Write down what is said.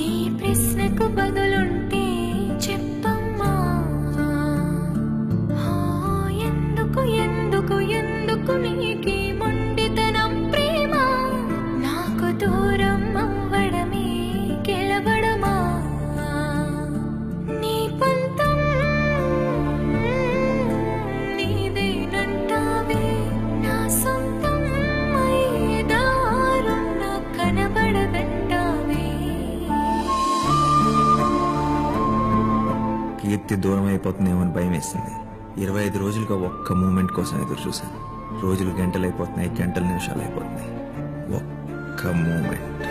ఈ ప్రశ్నకు బదులుంటే చెప్పమ్మా. ఎందుకు ఎందుకు ఎందుకు నీకి కీర్తి దూరం అయిపోతుందేమో అని భయం వేసింది ఇరవై ఐదు రోజులుగా ఒక్క మూమెంట్ కోసం ఎదురు చూశాను. రోజులు గంటలు అయిపోతున్నాయి గంటలు నిమిషాలు అయిపోతున్నాయి ఒక్క మూమెంట్.